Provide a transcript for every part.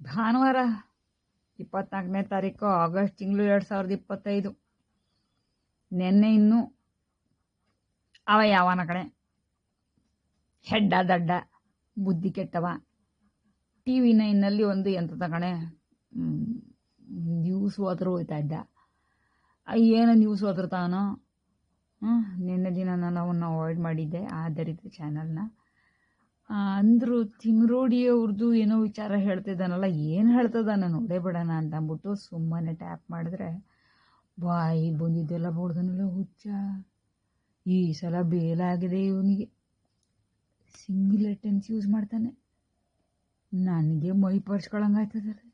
ಭಾನುವಾರ ಇಪ್ಪತ್ನಾಲ್ಕನೇ ತಾರೀಕು ಆಗಸ್ಟ್ ತಿಂಗಳು ಎರಡು ಸಾವಿರದ ಇಪ್ಪತ್ತೈದು. ನಿನ್ನೆ ಇನ್ನೂ ಅವ ಯಾವನ ಕಡೆ. ಹೆಡ್ಡ, ದಡ್ಡ, ಬುದ್ಧಿ ಕೆಟ್ಟವ. ಟಿ ವಿ ನೈನಲ್ಲಿ ಒಂದು ಎಂಥದ ಕಣೆ ನ್ಯೂಸ್ ಹೋದ್ರು ಹೋಯ್ತಾ ಇದ್ದ. ಏನೋ ನ್ಯೂಸ್ ಓದಿರ್ತಾನೋ ಹ್ಞೂ ನಿನ್ನೆ ದಿನ ನಾನು ಅವನ್ನ ಅವಾಯ್ಡ್ ಮಾಡಿದ್ದೆ ಆ ದರಿದ್ರ ಚಾನಲ್ನ ಅಂದರು ತಿಮ್ರೋಡಿ ಅವ್ರದ್ದು ಏನೋ ವಿಚಾರ ಹೇಳ್ತಿದ್ದಾನಲ್ಲ, ಏನು ಹೇಳ್ತದಾನ ನೋಡೇ ಬಿಡೋಣ ಅಂತ ಅಂದ್ಬಿಟ್ಟು ಸುಮ್ಮನೆ ಟ್ಯಾಪ್ ಮಾಡಿದ್ರೆ, ಬಾಯಿ ಬಂದಿದ್ದೆಲ್ಲ ಬೋಡ್ದನಲ್ಲ ಹುಚ್ಚ. ಈ ಸಲ ಬೇಲಾಗಿದೆ ಇವನಿಗೆ. ಸಿಂಗಲ್ ಯೂಸ್ ಮಾಡ್ತಾನೆ. ನನಗೆ ಮೈ ಪರ್ಚ್ಕೊಳಂಗಾಯ್ತದಲ್ಲ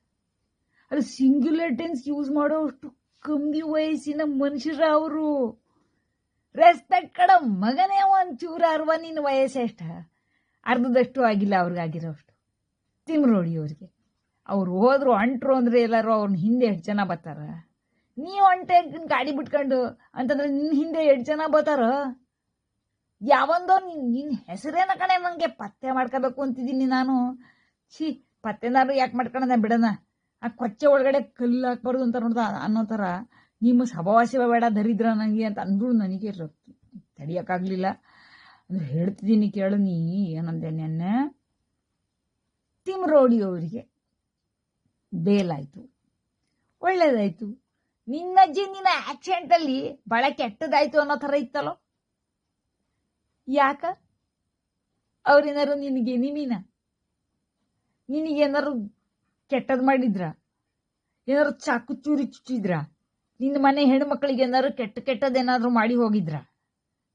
ಅದು ಸಿಂಗಲ್ ಯೂಸ್ ಮಾಡೋ ಅಷ್ಟು ಕಮ್ಮಿ ವಯಸ್ಸಿನ ಮನುಷ್ಯರ ಅವರು. ರೆಸ್ಪೆಕ್ಟ್ ಕಡ ಮಗನೇ ಒಂಚೂರು ಅರ್ವ ನಿನ್ನ ವಯಸ್ಸೆಷ್ಟ? ಅರ್ಧದಷ್ಟು ಆಗಿಲ್ಲ ಅವ್ರಿಗಾಗಿರೋಷ್ಟು. ಅಷ್ಟು ತಿಮ್ರೋಡಿ ಅವ್ರಿಗೆ. ಅವ್ರು ಹೋದ್ರು ಅಂಟ್ರು ಅಂದರೆ ಎಲ್ಲರೂ ಅವ್ರನ್ನ ಹಿಂದೆ ಎಷ್ಟು ಜನ ಬರ್ತಾರ? ನೀವು ಅಂಟೆ ಗಾಡಿ ಬಿಟ್ಕೊಂಡು ಅಂತಂದ್ರೆ ನಿನ್ನ ಹಿಂದೆ ಎಷ್ಟು ಜನ ಬರ್ತಾರ? ಯಾವಂದೋ ನಿನ್ನ ನಿನ್ನ ಹೆಸರೇನ ಕಣೆ ನನಗೆ ಪತ್ತೆ ಮಾಡ್ಕೋಬೇಕು ಅಂತಿದ್ದೀನಿ ನಾನು. ಛೀ ಪತ್ತೆನಾರು ಯಾಕೆ ಮಾಡ್ಕೊಳ್ಳೋಣ ಬಿಡೋಣ? ಆ ಕೊಚ್ಚೆ ಒಳಗಡೆ ಕಲ್ಲು ಹಾಕ್ಬಾರ್ದು ಅಂತ ನೋಡ್ದ ಅನ್ನೋ ಥರ. ನಿಮ್ಮ ಸಭಾವಾಸಿ ಬೇಡ, ದರಿದ್ರ ನನಗೆ ಅಂತ ಅಂದ್ರು ನನಗೆ ತಡಿಯೋಕ್ಕಾಗಲಿಲ್ಲ. ಅಂದ್ರೆ ಹೇಳ್ತಿದ್ದೀನಿ ಕೇಳು ನೀ, ಏನಂದೆ ನೆನ್ನೆ? ತಿಮ್ರೋಡಿ ಅವರಿಗೆ ಬೇಲಾಯಿತು. ಒಳ್ಳೇದಾಯ್ತು. ನಿನ್ನಜ್ಜಿ ನಿನ್ನ ಆಕ್ಸಿಡೆಂಟಲ್ಲಿ ಬಹಳ ಕೆಟ್ಟದಾಯ್ತು ಅನ್ನೋ ಥರ ಇತ್ತಲ್ಲೋ? ಯಾಕ? ಅವ್ರೇನಾರು ನಿನಗೆ ನಿಮೀನ? ನಿನಗೇನಾರು ಕೆಟ್ಟದ್ ಮಾಡಿದ್ರ? ಏನಾರು ಚಾಕು ಚೂರಿ ಚುಚ್ಚಿದ್ರ? ನಿನ್ನ ಮನೆ ಹೆಣ್ಮಕ್ಳಿಗೆ ಏನಾರು ಕೆಟ್ಟ ಕೆಟ್ಟದೇನಾದ್ರು ಮಾಡಿ ಹೋಗಿದ್ರ?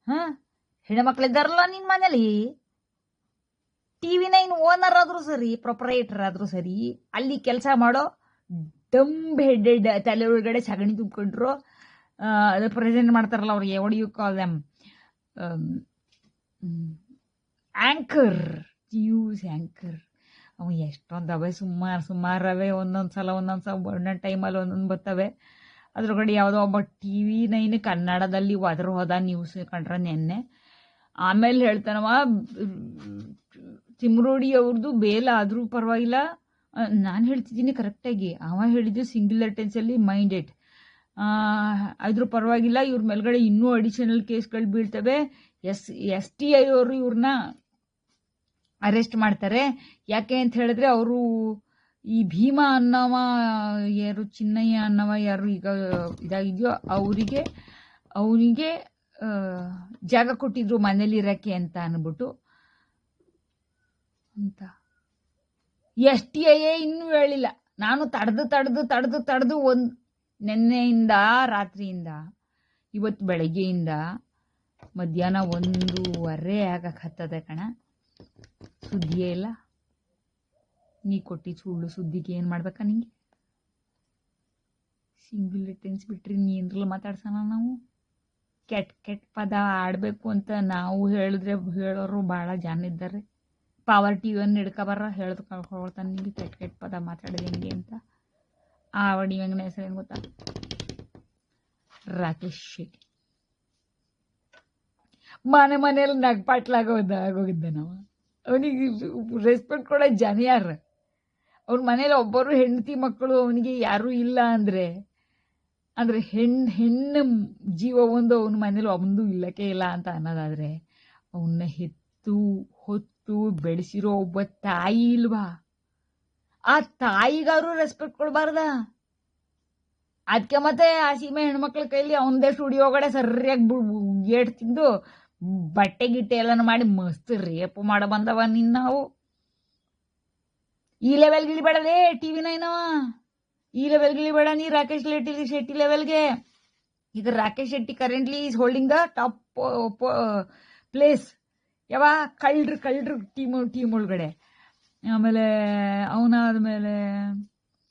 ಹಾಂ? ಹೆಣ್ಮಕ್ಳಿದ್ದಾರಲ್ಲ ನಿನ್ ಮನೇಲಿ? ಟಿ ವಿ ನೈನ್ ಓನರ್ ಆದ್ರೂ ಸರಿ ಪ್ರೊಪರೇಟರ್ ಆದ್ರೂ ಸರಿ, ಅಲ್ಲಿ ಕೆಲಸ ಮಾಡೋ ಡಂಬ್ ಹೆಡೆಡ್ ತಲೆ ಒಳಗಡೆ ಸಗಣಿ ತುಂಬಿಕೊಂಡ್ರು ಅದು ಪ್ರೆಸೆಂಟ್ ಮಾಡ್ತಾರಲ್ಲ ಅವ್ರಿಗೆ ಒಡಿ you call them anchor news anchor ಅವು ಎಷ್ಟೊಂದು ಅವೆ, ಸುಮಾರು ಸುಮಾರು ಅವೆ, ಒಂದೊಂದು ಸಲ ಒಂದೊಂದು ಸಲ, ಒಂದೊಂದು ಟೈಮಲ್ಲಿ ಒಂದೊಂದು ಬರ್ತವೆ ಅದ್ರೊಳಗಡೆ ಯಾವುದೋ ಒಬ್ಬ ಟಿ ವಿ ನೈನ್ ಕನ್ನಡದಲ್ಲಿ ಒದ್ರ ಹೋದ ನ್ಯೂಸ್ ಕಂಡ್ರೆ ನೆನ್ನೆ. ಆಮೇಲೆ ಹೇಳ್ತಾನವ, ತಿಮ್ರೋಡಿ ಅವ್ರದ್ದು ಬೇಲ ಆದರೂ ಪರವಾಗಿಲ್ಲ. ನಾನು ಹೇಳ್ತಿದ್ದೀನಿ ಕರೆಕ್ಟಾಗಿ. ಅವ ಹೇಳಿದ್ದು ಸಿಂಗಲ್ ಅಟೆನ್ಸಲ್ಲಿ ಮೈಂಡೆಡ್ ಆದರೂ ಪರವಾಗಿಲ್ಲ, ಇವ್ರ ಮೇಲ್ಗಡೆ ಇನ್ನೂ ಅಡಿಷನಲ್ ಕೇಸ್ಗಳು ಬೀಳ್ತವೆ. ಎಸ್ ಎಸ್ ಟಿ ಐ ಅವರು ಇವ್ರನ್ನ ಅರೆಸ್ಟ್ ಮಾಡ್ತಾರೆ. ಯಾಕೆ ಅಂತ ಹೇಳಿದ್ರೆ ಅವರು ಈ ಭೀಮಾ ಅನ್ನವ ಯಾರು, ಚಿನ್ನಯ್ಯ ಅನ್ನವ ಯಾರು ಈಗ ಇದಾಗಿದೆಯೋ ಅವರಿಗೆ ಅವನಿಗೆ ಜಾಗ ಕೊಟ್ಟಿದ್ರು ಮನೇಲಿರೋಕ್ಕೆ ಅಂತ ಅಂದ್ಬಿಟ್ಟು ಅಂತ. ಎಸ್ ಇನ್ನೂ ಹೇಳಿಲ್ಲ. ನಾನು ತಡೆದು ತಡೆದು ತಡೆದು ತಡೆದು ಒಂದು ನಿನ್ನೆಯಿಂದ, ರಾತ್ರಿಯಿಂದ, ಇವತ್ತು ಬೆಳಗ್ಗೆಯಿಂದ ಮಧ್ಯಾಹ್ನ ಒಂದೂವರೆ ಆಗಕ್ಕೆ ಹತ್ತದೆ ಕಣ. ಸುದ್ದಿಯೇ ಇಲ್ಲ. ನೀ ಕೊಟ್ಟಿ ಸುಳ್ಳು ಸುದ್ದಿಗೆ ಏನು ಮಾಡ್ಬೇಕಾ ನಿಂಗೆ? ಸಿಂಗಲ್ ಟೆನ್ಸ್ ಬಿಟ್ರಿ ನೀ ಏನ್ರಲ್ಲ ಮಾತಾಡ್ಸೋಣ ನಾವು? ಕೆಟ್ಟ ಕೆಟ್ಟ ಪದ ಆಡಬೇಕು ಅಂತ ನಾವು ಹೇಳಿದ್ರೆ ಹೇಳೋರು ಭಾಳ ಜನ ಇದ್ದಾರೆ. ಪವರ್ ಟಿ ವಿಯನ್ನು ಹಿಡ್ಕೊಬಾರ ಹೇಳ್ದು ಕಳ್ಕೊಳ್ತಾನೆ ನಿಂಗೆ ಕೆಟ್ಟ ಕೆಟ್ಟ ಪದ ಮಾತಾಡೋದು ಹೆಂಗೆ ಅಂತ. ಆವಡಿ ಹೆಂಗನ ಹೆಸರು ಏನು ಗೊತ್ತಾ? ರಾಕೇಶ್ ಶೆಟ್ಟಿ. ಮನೆ ಮನೆಯಲ್ಲಿ ನಗ್ಪಾಟ್ಲಾಗೋದ ಆಗೋಗಿದ್ದೆ ನಾವು. ಅವನಿಗೆ ರೆಸ್ಪೆಕ್ಟ್ ಕೊಡೋ ಜನ ಯಾರು? ಅವ್ರ ಮನೇಲಿ ಒಬ್ಬರು ಹೆಂಡತಿ ಮಕ್ಕಳು ಅವನಿಗೆ ಯಾರೂ ಇಲ್ಲ ಅಂದರೆ ಅಂದರೆ ಹೆಣ್ಣು ಹೆಣ್ಣು ಜೀವ ಒಂದು ಅವನ ಮನೇಲಿ ಒಂದು ಇಲ್ಲಕ್ಕೆ ಇಲ್ಲ ಅಂತ ಅನ್ನೋದಾದರೆ ಅವನ್ನ ಹೆತ್ತು, ಹೊತ್ತು ಬೆಳೆಸಿರೋ ಒಬ್ಬ ತಾಯಿ ಇಲ್ವಾ? ಆ ತಾಯಿಗಾರು ರೆಸ್ಪೆಕ್ಟ್ ಕೊಡಬಾರ್ದ? ಅದಕ್ಕೆ ಮತ್ತೆ ಆ ಸೀಮೆ ಹೆಣ್ಮಕ್ಳ ಕೈಲಿ ಅವನದೇ ಸ್ಟುಡಿಯೋ ಕಡೆ ಸರಿಯಾಗಿ ಏಟ್ ತಿಂದು ಬಟ್ಟೆ ಗಿಟ್ಟೆ ಎಲ್ಲನೂ ಮಾಡಿ ಮಸ್ತ್ ರೇಪ್ ಮಾಡ ಬಂದವ ನಿನ್ನ ನಾವು. ಈ ಲೆವೆಲ್ಗೆ ಇಳಿಬೇಡಲೇ ಟಿ ವಿ ನೈನವ ಈ ಲೆವೆಲ್ಗೆ ಬೇಡ ನೀ, ರಾಕೇಶ್ ಶೆಟ್ಟಿ ಲೆವೆಲ್ಗೆ ಈಗ Rakesh Shetty currently is holding the top place ಯಾವ ಕಳ್ಳರು ಕಳ್ಳರು ಟೀಮ್ ಟೀಮ್ ಒಳಗಡೆ. ಆಮೇಲೆ ಅವನಾದ್ಮೇಲೆ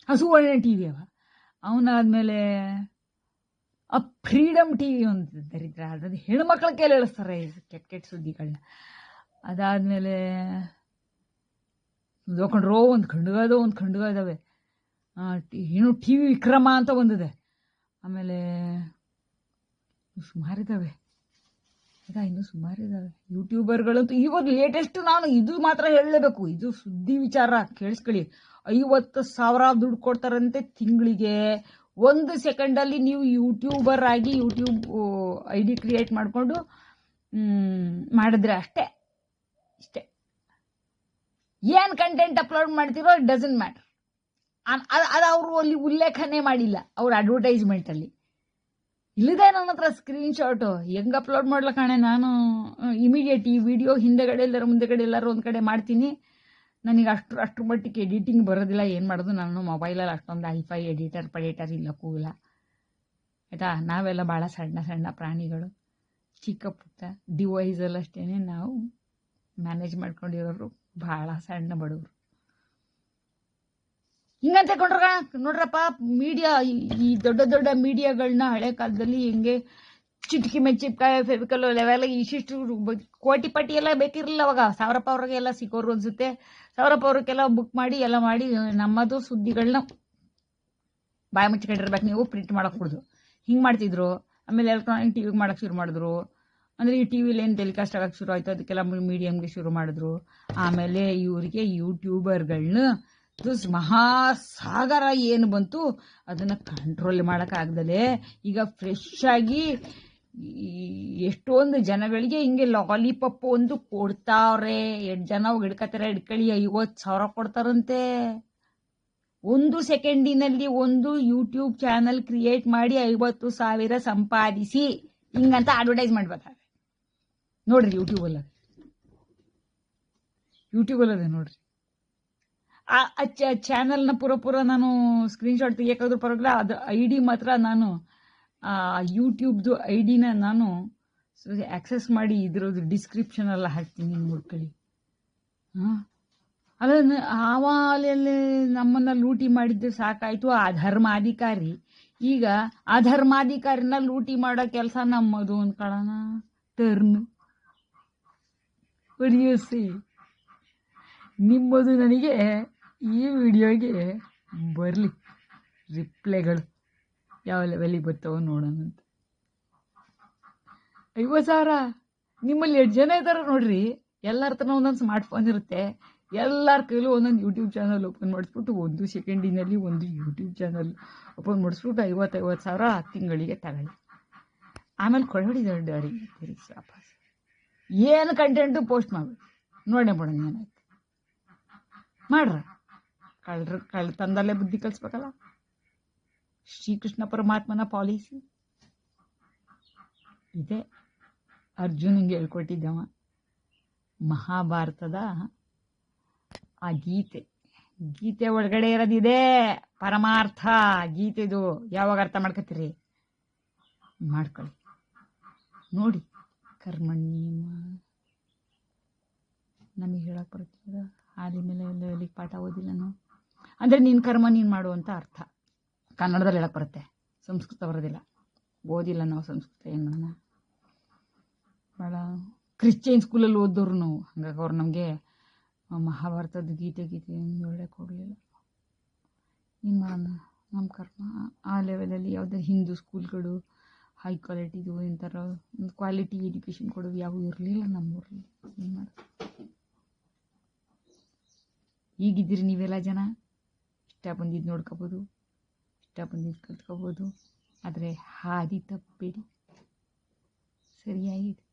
ಸುವರ್ಣ ಟಿ ವಿ ಅವ ಅವನಾದ್ಮೇಲೆ, ಆ ಫ್ರೀಡಮ್ ಟಿ ವಿ ಒಂದು ದರಿದ್ರ ಅದು ಹೆಣ್ಮಕ್ಳ ಕೈಲಿ ಹೇಳಿಸ್ತಾರೆ ಕೆಟ್ಟ ಕೆಟ್ಟ ಸುದ್ದಿಗಳನ್ನ ಅದಾದಮೇಲೆ, ನೋಡ್ಕೊಂಡ್ರೋ ಒಂದು ಖಂಡುಗದೋ ಒಂದು ಖಂಡುಗ ಇದ್ದಾವೆ ಏನು ಟಿ ವಿ ವಿಕ್ರಮ ಅಂತ ಒಂದಿದೆ ಆಮೇಲೆ ಸುಮಾರಿದ್ದಾವೆ ಈಗ ಇನ್ನೂ ಸುಮಾರಿದ್ದಾವೆ ಯೂಟ್ಯೂಬರ್ಗಳಂತೂ ಇವಾಗ ಲೇಟೆಸ್ಟ್ ನಾನು ಇದು ಮಾತ್ರ ಹೇಳಲೇಬೇಕು. ಇದು ಸುದ್ದಿ ವಿಚಾರ ಕೇಳಿಸ್ಕೊಳ್ಳಿ. ಐವತ್ತು ಸಾವಿರ ದುಡ್ಡು ಕೊಡ್ತಾರಂತೆ ತಿಂಗಳಿಗೆ. ಒಂದು ಸೆಕೆಂಡಲ್ಲಿ ನೀವು ಯೂಟ್ಯೂಬರ್ ಆಗಿ ಯೂಟ್ಯೂಬ್ ಐ ಡಿ ಕ್ರಿಯೇಟ್ ಮಾಡಿಕೊಂಡು ಮಾಡಿದ್ರೆ ಅಷ್ಟೇ. ಇಷ್ಟೇ. ಏನು ಕಂಟೆಂಟ್ ಅಪ್ಲೋಡ್ ಮಾಡ್ತೀರೋ ಇಟ್ ಡಸಂಟ್ ಮ್ಯಾಟರ್ ಅದು ಅವರು ಅಲ್ಲಿ ಉಲ್ಲೇಖನೇ ಮಾಡಿಲ್ಲ ಅವ್ರ ಅಡ್ವರ್ಟೈಸ್ಮೆಂಟಲ್ಲಿ ಇಲ್ಲದೆ ನನ್ನ ಹತ್ರ ಸ್ಕ್ರೀನ್ ಶಾಟು ಹೆಂಗೆ ಅಪ್ಲೋಡ್ ಮಾಡ್ಲ ಕಾಣೆ ನಾನು ಇಮಿಡಿಯೇಟ್ ಈ ವಿಡಿಯೋ ಹಿಂದೆಗಡೆ ಎಲ್ಲರ ಮುಂದೆಗಡೆ ಎಲ್ಲರೂ ಒಂದು ಕಡೆ ಮಾಡ್ತೀನಿ. ನನಗೆ ಅಷ್ಟು ಅಷ್ಟ್ರ ಮಟ್ಟಿಗೆ ಎಡಿಟಿಂಗ್ ಬರೋದಿಲ್ಲ, ಏನು ಮಾಡೋದು? ನಾನು ಮೊಬೈಲಲ್ಲಿ ಅಷ್ಟೊಂದು ಹೈಫೈ ಎಡಿಟರ್ ಪಡಿಟರ್ ಇಲ್ಲ ಕೂಗಿಲ್ಲ ಆಯಿತಾ? ನಾವೆಲ್ಲ ಭಾಳ ಸಣ್ಣ ಸಣ್ಣ ಪ್ರಾಣಿಗಳು. ಚಿಕ್ಕ ಪುಟ್ಟ ಡಿವೈಸಲ್ಲಿ ಅಷ್ಟೇ ನಾವು ಮ್ಯಾನೇಜ್ ಮಾಡ್ಕೊಂಡಿರೋರು. ಭಾಳ ಸಣ್ಣ ಬಡವರು. ಹಿಂಗಂತ ಕೊಂಡ್ರ ನೋಡ್ರಪ್ಪ ಮೀಡಿಯಾ ಈ ದೊಡ್ಡ ದೊಡ್ಡ ಮೀಡಿಯಾಗಳನ್ನ ಹಳೆ ಕಾಲದಲ್ಲಿ ಹೆಂಗೆ ಚಿಟ್ಕಿ ಮೆಚ್ಚಿಪ್ಕಾಯಿ ಫೆವಿಕಲ್ ಲೆವೆಲ್ ಇಷ್ಟಿಷ್ಟು ಕೋಟಿ ಪಟ್ಟಿ ಎಲ್ಲ ಬೇಕಿರಲಿಲ್ಲ ಅವಾಗ. ಸಾವಿರಪ್ಪ ಅವ್ರಿಗೆಲ್ಲ ಸಿಕ್ಕೋರು ಅನ್ಸುತ್ತೆ. ಸಾವಿರಪ್ಪ ಅವ್ರಿಗೆಲ್ಲ ಬುಕ್ ಮಾಡಿ, ಎಲ್ಲ ಮಾಡಿ, ನಮ್ಮದು ಸುದ್ದಿಗಳನ್ನ ಬಾಯಿ ಮುಚ್ಚಿಕೊಂಡಿರ್ಬೇಕು ನೀವು ಪ್ರಿಂಟ್ ಮಾಡಕ್ ಕೊಡುದು. ಹಿಂಗೆ ಮಾಡ್ತಿದ್ರು. ಆಮೇಲೆ ಎಲೆಕ್ಟ್ರಾನಿಕ್ ಟಿವಿಗೆ ಮಾಡಕ್ಕೆ ಶುರು ಮಾಡಿದ್ರು. ಅಂದರೆ ಈ ಟಿ ವಿಲಿ ಏನು ಟೆಲಿಕಾಸ್ಟ್ ಆಗಕ್ಕೆ ಶುರು ಆಯಿತು. ಅದಕ್ಕೆಲ್ಲ ಮೀಡಿಯಮ್ಗೆ ಶುರು ಮಾಡಿದ್ರು. ಆಮೇಲೆ ಇವರಿಗೆ ಯೂಟ್ಯೂಬರ್ಗಳನ್ನ ದುಸ್ ಮಹಾಸಾಗರ ಏನು ಬಂತು, ಅದನ್ನು ಕಂಟ್ರೋಲ್ ಮಾಡೋಕ್ಕಾಗ್ದಲೆ ಈಗ ಫ್ರೆಶ್ ಆಗಿ ಎಷ್ಟೊಂದು ಜನಗಳಿಗೆ ಹಿಂಗೆ ಲಾಲಿಪಪ್ ಒಂದು ಕೊಡ್ತಾವ್ರೆ. ಎಷ್ಟು ಜನ ಹಿಡ್ಕತಾರೆ ಹಿಡ್ಕೊಳ್ಳಿ ಐವತ್ತು ಸಾವಿರ ಕೊಡ್ತಾರಂತೆ. ಒಂದು ಸೆಕೆಂಡಿನಲ್ಲಿ ಒಂದು ಯೂಟ್ಯೂಬ್ ಚಾನಲ್ ಕ್ರಿಯೇಟ್ ಮಾಡಿ ಐವತ್ತು ಸಾವಿರ ಸಂಪಾದಿಸಿ ಹಿಂಗಂತ ಅಡ್ವರ್ಟೈಸ್ ಮಾಡ್ಬೇಕಾದ್ರೆ ನೋಡ್ರಿ ಯೂಟ್ಯೂಬಲ್ಲಿ ಯೂಟ್ಯೂಬಲ್ಲದೆ ನೋಡ್ರಿ. ಆ ಚಾನಲ್ನ ಪೂರ ಪೂರ ನಾನು ಸ್ಕ್ರೀನ್ಶಾಟ್ ತೆಗಿಯೋಕ್ಕಾದ್ರೂ ಪರವಾಗಿಲ್ಲ. ಅದು ಐ ಡಿ ಮಾತ್ರ ನಾನು, ಆ ಯೂಟ್ಯೂಬ್ದು ಐ ಡಿನ ನಾನು ಆಕ್ಸೆಸ್ ಮಾಡಿ ಇದ್ರದ್ದು ಡಿಸ್ಕ್ರಿಪ್ಷನ್ ಎಲ್ಲ ಹಾಕ್ತೀನಿ ನೋಡ್ಕೊಳ್ಳಿ ಹಾಂ? ಅಲ್ಲ ಆವಾಲೆಲ್ಲಿ ನಮ್ಮನ್ನ ಲೂಟಿ ಮಾಡಿದ್ದು ಸಾಕಾಯ್ತು. ಆ ಧರ್ಮಾಧಿಕಾರಿ. ಈಗ ಆ ಧರ್ಮಾಧಿಕಾರಿನ ಲೂಟಿ ಮಾಡೋ ಕೆಲಸ ನಮ್ಮದು ಅನ್ಕೊಳ್ಳೋಣ ಟರ್ನು. ಹೊಡಿಯೋಸಿ ನಿಮ್ಮದು ನನಗೆ ಈ ವಿಡಿಯೋಗೆ ಬರಲಿ. ರಿಪ್ಲೈಗಳು ಯಾವ ಲೆವೆಲಿಗೆ ಬರ್ತಾವೋ ನೋಡೋಣ ಅಂತ. ಐವತ್ತು ಸಾವಿರ ನಿಮ್ಮಲ್ಲಿ ಎಷ್ಟು ಜನ ಇದ್ದಾರೆ ನೋಡ್ರಿ. ಎಲ್ಲರ ಹತ್ರ ಒಂದೊಂದು ಸ್ಮಾರ್ಟ್ ಫೋನ್ ಇರುತ್ತೆ. ಎಲ್ಲರ ಕೈಲೂ ಒಂದೊಂದು ಯೂಟ್ಯೂಬ್ ಚಾನಲ್ ಓಪನ್ ಮಾಡಿಸ್ಬಿಟ್ಟು ಒಂದು ಸೆಕೆಂಡಿನಲ್ಲಿ ಒಂದು ಯೂಟ್ಯೂಬ್ ಚಾನಲ್ ಓಪನ್ ಮಾಡಿಸ್ಬಿಟ್ಟು ಐವತ್ತು ಐವತ್ತು ಸಾವಿರ ತಿಂಗಳಿಗೆ ತಗೊಳ್ಳಿ. ಆಮೇಲೆ ಕೊಡಬೇಡಿ ದೊಡ್ಡವರಿಗೆ ತಿರುಗಿಸಿ ವಾಪಸ್ ಏನು ಕಂಟೆಂಟು ಪೋಸ್ಟ್ ಮಾಡಬೇಡಿ ನೋಡೇ ಬಿಡೋಣ ಏನಾಯ್ತು. ಮಾಡ್ರ? ಕಳ್ರ ಕಳ್ ತಂದಲ್ಲೇ ಬುದ್ಧಿ ಕಲಿಸ್ಬೇಕಲ್ಲ? ಶ್ರೀಕೃಷ್ಣ ಪರಮಾತ್ಮನ ಪಾಲಿಸಿ ಇದೆ. ಅರ್ಜುನಿಗೆ ಹೇಳ್ಕೊಟ್ಟಿದ್ದವ. ಮಹಾಭಾರತದ ಆ ಗೀತೆ. ಗೀತೆ ಒಳಗಡೆ ಇರೋದಿದೆ. ಪರಮಾರ್ಥ ಗೀತೆದು. ಯಾವಾಗ ಅರ್ಥ ಮಾಡ್ಕೊತೀರಿ? ಮಾಡ್ಕೊಳ್ಳಿ. ನೋಡಿ. ಕರ್ಮಣ್ಯಮ. ನಮಗೆ ಹೇಳಕ್ಕೆ ಬರ್ತದ ಹಾಲಿ ಮೇಲೆ ಪಾಠ ಓದಿಲ್ಲ ನಾವು ಅಂದರೆ ನಿನ್ನ ಕರ್ಮ, ನೀನು ಮಾಡು ಅಂತ ಅರ್ಥ. ಕನ್ನಡದಲ್ಲಿ ಹೇಳಕ್ ಬರುತ್ತೆ. ಸಂಸ್ಕೃತ ಬರೋದಿಲ್ಲ. ಓದಿಲ್ಲ ನಾವು ಸಂಸ್ಕೃತ, ಏನು ಮಾಡೋಣ? ಭಾಳ ಕ್ರಿಶ್ಚಿಯನ್ ಸ್ಕೂಲಲ್ಲಿ ಓದೋರು ನಾವು. ಹಂಗಾಗಿ ಅವ್ರು ನಮಗೆ ಮಹಾಭಾರತದ ಗೀತೆ ಗೀತೆ ಹೇಳಕ್ಕೆ ಹೋಗಲಿಲ್ಲ. ಏನು ಮಾಡೋಣ? ನಮ್ಮ ಕರ್ಮ, ಆ ಲೆವೆಲಲ್ಲಿ ಯಾವುದೇ ಹಿಂದೂ ಸ್ಕೂಲ್ಗಳು ಹೈ ಕ್ವಾಲಿಟಿದು ಇಂಥರ ಒಂದು ಕ್ವಾಲಿಟಿ ಎಜುಕೇಶನ್ ಕೊಡೋದು ಯಾವೂ ಇರಲಿಲ್ಲ ನಮ್ಮೂರಲ್ಲಿ. ಏನು ಮಾಡೋದು? ಈಗಿದ್ದೀರಿ ನೀವೆಲ್ಲ ಜನ? ಇಷ್ಟ ಬಂದಿದ್ದು ನೋಡ್ಕೋಬೋದು ಇಷ್ಟ ಬಂದಿದ್ದು ಕಲ್ತ್ಕೋಬೋದು. ಆದರೆ ಹಾದಿ ತಪ್ಪಬೇಡಿ ಸರಿಯಾಗಿದೆ.